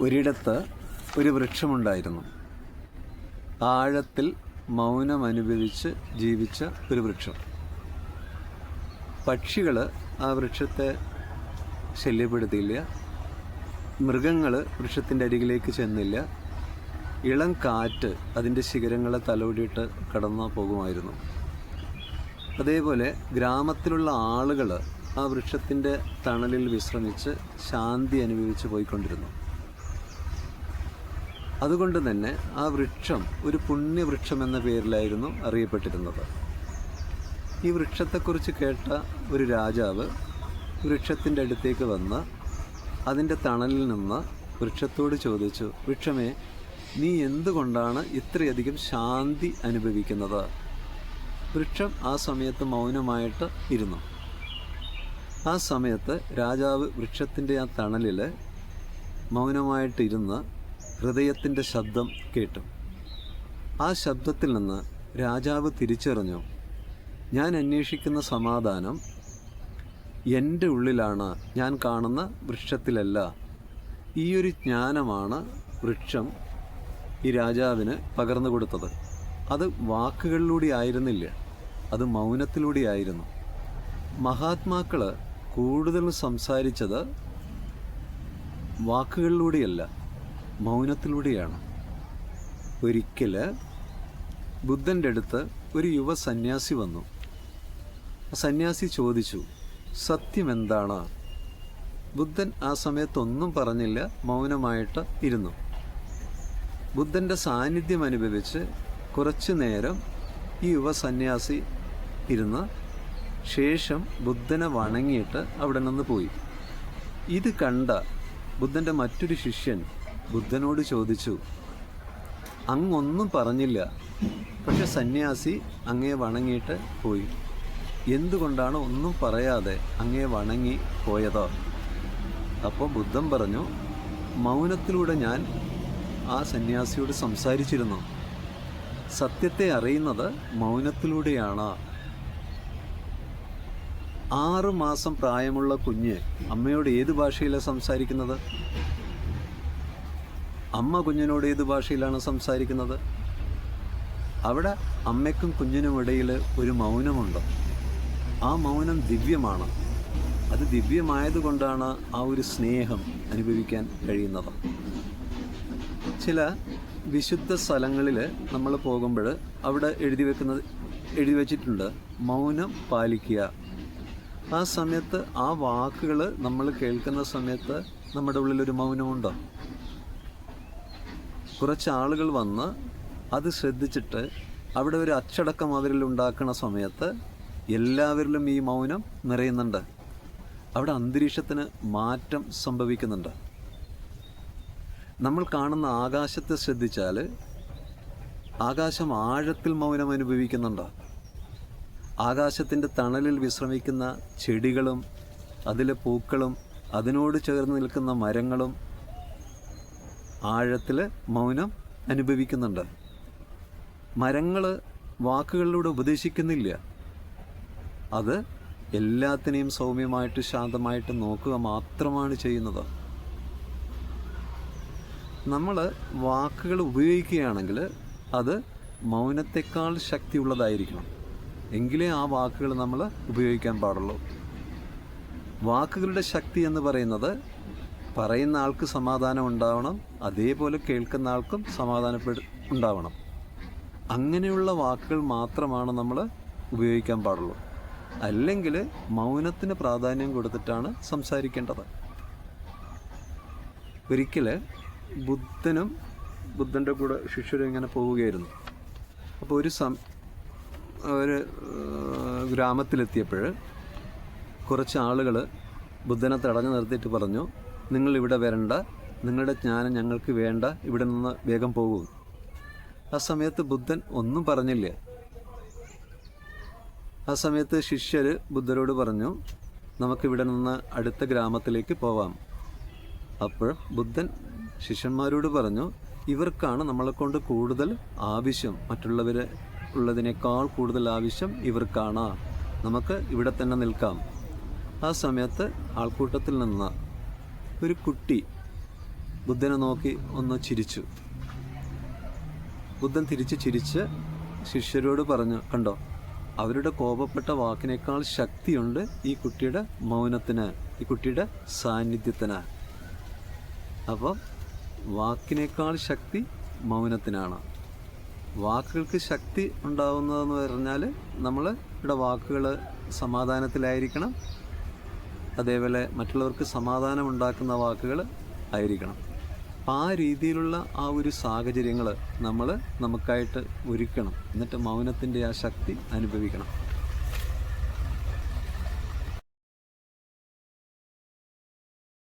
ഒരിടത്ത് ഒരു വൃക്ഷമുണ്ടായിരുന്നു. ആഴത്തിൽ മൗനമനുഭവിച്ച് ജീവിച്ച ഒരു വൃക്ഷം. പക്ഷികൾ ആ വൃക്ഷത്തെ ശല്യപ്പെടുത്തിയില്ല. മൃഗങ്ങൾ വൃക്ഷത്തിന്റെ അരികിലേക്ക് ചെന്നില്ല. ഇളം കാറ്റ് അതിന്റെ ശിഖരങ്ങളെ തലോടിയിട്ട് കടന്നു പോകുമായിരുന്നു. അതേപോലെ ഗ്രാമത്തിലുള്ള ആളുകൾ ആ വൃക്ഷത്തിന്റെ തണലിൽ വിശ്രമിച്ച് ശാന്തി അനുഭവിച്ച് പോയിക്കൊണ്ടിരുന്നു. അതുകൊണ്ട് തന്നെ ആ വൃക്ഷം ഒരു പുണ്യവൃക്ഷം എന്ന പേരിലായിരുന്നു അറിയപ്പെട്ടിരുന്നത്. ഈ വൃക്ഷത്തെക്കുറിച്ച് കേട്ട ഒരു രാജാവ് വൃക്ഷത്തിന്റെ അടുത്തേക്ക് വന്ന് അതിന്റെ തണലിൽ നിന്ന് വൃക്ഷത്തോട് ചോദിച്ചു വൃക്ഷമേ നീ എന്തുകൊണ്ടാണ് ഇത്രയധികം ശാന്തി അനുഭവിക്കുന്നത്? വൃക്ഷം ആ സമയത്ത് മൗനമായിട്ട് ഇരുന്നു. ആ സമയത്ത് രാജാവ് വൃക്ഷത്തിന്റെ ആ തണലിൽ മൗനമായിട്ടിരുന്ന് ഹൃദയത്തിന്റെ ശബ്ദം കേട്ടു. ആ ശബ്ദത്തിൽ നിന്ന് രാജാവ് തിരിച്ചറിഞ്ഞു ഞാൻ അന്വേഷിക്കുന്ന സമാധാനം എന്റെ ഉള്ളിലാണ്. ഞാൻ കാണുന്ന വൃക്ഷത്തിലല്ല. ഈയൊരു ജ്ഞാനമാണ് വൃക്ഷം ഈ രാജാവിന് പകർന്നു കൊടുത്തത്. അത് വാക്കുകളിലൂടെ ആയിരുന്നില്ല അത് മൗനത്തിലൂടെ ആയിരുന്നു. മഹാത്മാക്കൾ കൂടുതൽ സംസാരിച്ചത് വാക്കുകളിലൂടെയല്ല. മൗനത്തിലൂടെയാണ്. ഒരിക്കൽ ബുദ്ധന്റെ അടുത്ത് ഒരു യുവ സന്യാസി വന്നു. ആ സന്യാസി ചോദിച്ചു സത്യം എന്താണ്? ബുദ്ധൻ ആ സമയത്തൊന്നും പറഞ്ഞില്ല മൗനമായിട്ട് ഇരുന്നു. ബുദ്ധന്റെ സാന്നിധ്യം അനുഭവിച്ച് കുറച്ചു നേരം ഈ യുവ സന്യാസി ഇരുന്ന് ശേഷം ബുദ്ധനെ വണങ്ങിയിട്ട് അവിടെ നിന്ന് പോയി. ഇത് കണ്ട ബുദ്ധന്റെ മറ്റൊരു ശിഷ്യൻ ബുദ്ധനോട് ചോദിച്ചു അങ്ങൊന്നും പറഞ്ഞില്ല. പക്ഷെ സന്യാസി അങ്ങേ വണങ്ങിയിട്ട് പോയി. എന്തുകൊണ്ടാണ് ഒന്നും പറയാതെ അങ്ങേ വണങ്ങി പോയതോ? അപ്പോൾ ബുദ്ധൻ പറഞ്ഞു മൗനത്തിലൂടെ ഞാൻ ആ സന്യാസിയോട് സംസാരിച്ചിരുന്നു. സത്യത്തെ അറിയുന്നത് മൗനത്തിലൂടെയാണ്. ആറ് മാസം പ്രായമുള്ള കുഞ്ഞ് അമ്മയോട് ഏത് ഭാഷയിലാണ് സംസാരിക്കുന്നത്? അമ്മ കുഞ്ഞിനോട് ഏത് ഭാഷയിലാണ് സംസാരിക്കുന്നത്? അവിടെ അമ്മയ്ക്കും കുഞ്ഞിനും ഇടയിൽ ഒരു മൗനമുണ്ട്. ആ മൗനം ദിവ്യമാണ്. അത് ദിവ്യമായതുകൊണ്ടാണ് ആ ഒരു സ്നേഹം അനുഭവിക്കാൻ കഴിയുന്നത്. ചില വിശുദ്ധ സ്ഥലങ്ങളിൽ നമ്മൾ പോകുമ്പോൾ അവിടെ എഴുതി വെക്കുന്നത് എഴുതി വച്ചിട്ടുണ്ട് മൗനം പാലിക്കുക. ആ സമയത്ത് ആ വാക്കുകൾ നമ്മൾ കേൾക്കുന്ന സമയത്ത് നമ്മുടെ ഉള്ളിലൊരു മൗനമുണ്ടോ. കുറച്ച് ആളുകൾ വന്ന് അത് ശ്രദ്ധിച്ചിട്ട് അവിടെ ഒരു അച്ചടക്കം അവരിൽ ഉണ്ടാക്കുന്ന സമയത്ത് എല്ലാവരിലും ഈ മൗനം നിറയുന്നുണ്ട്. അവിടെ അന്തരീക്ഷത്തിന് മാറ്റം സംഭവിക്കുന്നുണ്ട്. നമ്മൾ കാണുന്ന ആകാശത്തെ ശ്രദ്ധിച്ചാൽ ആകാശം ആഴത്തിൽ മൗനം അനുഭവിക്കുന്നുണ്ട്. ആകാശത്തിന്റെ തണലിൽ വിശ്രമിക്കുന്ന ചെടികളും അതിലെ പൂക്കളും അതിനോട് ചേർന്ന് നിൽക്കുന്ന മരങ്ങളും ആഴത്തിൽ മൗനം അനുഭവിക്കുന്നുണ്ട്. മരങ്ങൾ വാക്കുകളിലൂടെ ഉപദേശിക്കുന്നില്ല. അത് എല്ലാത്തിനെയും സൗമ്യമായിട്ട് ശാന്തമായിട്ട് നോക്കുക മാത്രമാണ് ചെയ്യുന്നത്. നമ്മൾ വാക്കുകൾ ഉപയോഗിക്കുകയാണെങ്കിൽ അത് മൗനത്തെക്കാൾ ശക്തിയുള്ളതായിരിക്കണം. എങ്കിലേ ആ വാക്കുകൾ നമ്മൾ ഉപയോഗിക്കാൻ പാടുള്ളൂ. വാക്കുകളുടെ ശക്തി എന്ന് പറയുന്നത് പറയുന്ന ആൾക്ക് സമാധാനം ഉണ്ടാവണം അതേപോലെ കേൾക്കുന്ന ആൾക്കും സമാധാനപ്പെട് ഉണ്ടാവണം. അങ്ങനെയുള്ള വാക്കുകൾ മാത്രമാണ് നമ്മൾ ഉപയോഗിക്കാൻ പാടുള്ളൂ. അല്ലെങ്കിൽ മൗനത്തിന് പ്രാധാന്യം കൊടുത്തിട്ടാണ് സംസാരിക്കേണ്ടത്. ഒരിക്കൽ ബുദ്ധനും ബുദ്ധന്റെ കൂടെ ശിഷ്യരും ഇങ്ങനെ പോവുകയായിരുന്നു. അപ്പോൾ ഒരു സം ഒരു ഗ്രാമത്തിലെത്തിയപ്പോൾ കുറച്ച് ആളുകൾ ബുദ്ധനെ തടഞ്ഞു നിർത്തിയിട്ട് പറഞ്ഞു നിങ്ങൾ ഇവിടെ വരണ്ട നിങ്ങളുടെ ജ്ഞാനം ഞങ്ങൾക്ക് വേണ്ട ഇവിടെ നിന്ന് വേഗം പോകൂ. ആ സമയത്ത് ബുദ്ധൻ ഒന്നും പറഞ്ഞില്ല. ആ സമയത്ത് ശിഷ്യർ ബുദ്ധരോട് പറഞ്ഞു നമുക്കിവിടെ നിന്ന് അടുത്ത ഗ്രാമത്തിലേക്ക് പോവാം. അപ്പോൾ ബുദ്ധൻ ശിഷ്യന്മാരോട് പറഞ്ഞു ഇവർക്കാണ് നമ്മളെക്കൊണ്ട് കൂടുതൽ ആവശ്യം. മറ്റുള്ളവരെ ഉള്ളതിനേക്കാൾ കൂടുതൽ ആവശ്യം ഇവർക്കാണ്. നമുക്ക് ഇവിടെ തന്നെ നിൽക്കാം. ആ സമയത്ത് ആൾക്കൂട്ടത്തിൽ നിന്ന് ഒരു കുട്ടി ബുദ്ധനെ നോക്കി ഒന്ന് ചിരിച്ചു. ബുദ്ധൻ തിരിച്ച് ചിരിച്ച് ശിഷ്യരോട് പറഞ്ഞു കണ്ടോ അവരുടെ കോപപ്പെട്ട വാക്കിനേക്കാൾ ശക്തിയുണ്ട് ഈ കുട്ടിയുടെ മൗനത്തിന് ഈ കുട്ടിയുടെ സാന്നിധ്യത്തിന്. അപ്പോൾ വാക്കിനേക്കാൾ ശക്തി മൗനത്തിനാണ്. വാക്കുകൾക്ക് ശക്തി ഉണ്ടാവുന്നതെന്ന് പറഞ്ഞാൽ നമ്മൾ ഇവിടെ വാക്കുകൾ സമാധാനത്തിലായിരിക്കണം അതേപോലെ മറ്റുള്ളവർക്ക് സമാധാനം ഉണ്ടാക്കുന്ന വാക്കുകൾ ആയിരിക്കണം. അപ്പം ആ രീതിയിലുള്ള ആ ഒരു സാഹചര്യങ്ങൾ നമ്മൾ നമുക്കായിട്ട് ഒരുക്കണം. എന്നിട്ട് മൗനത്തിന്റെ ആ ശക്തി അനുഭവിക്കണം.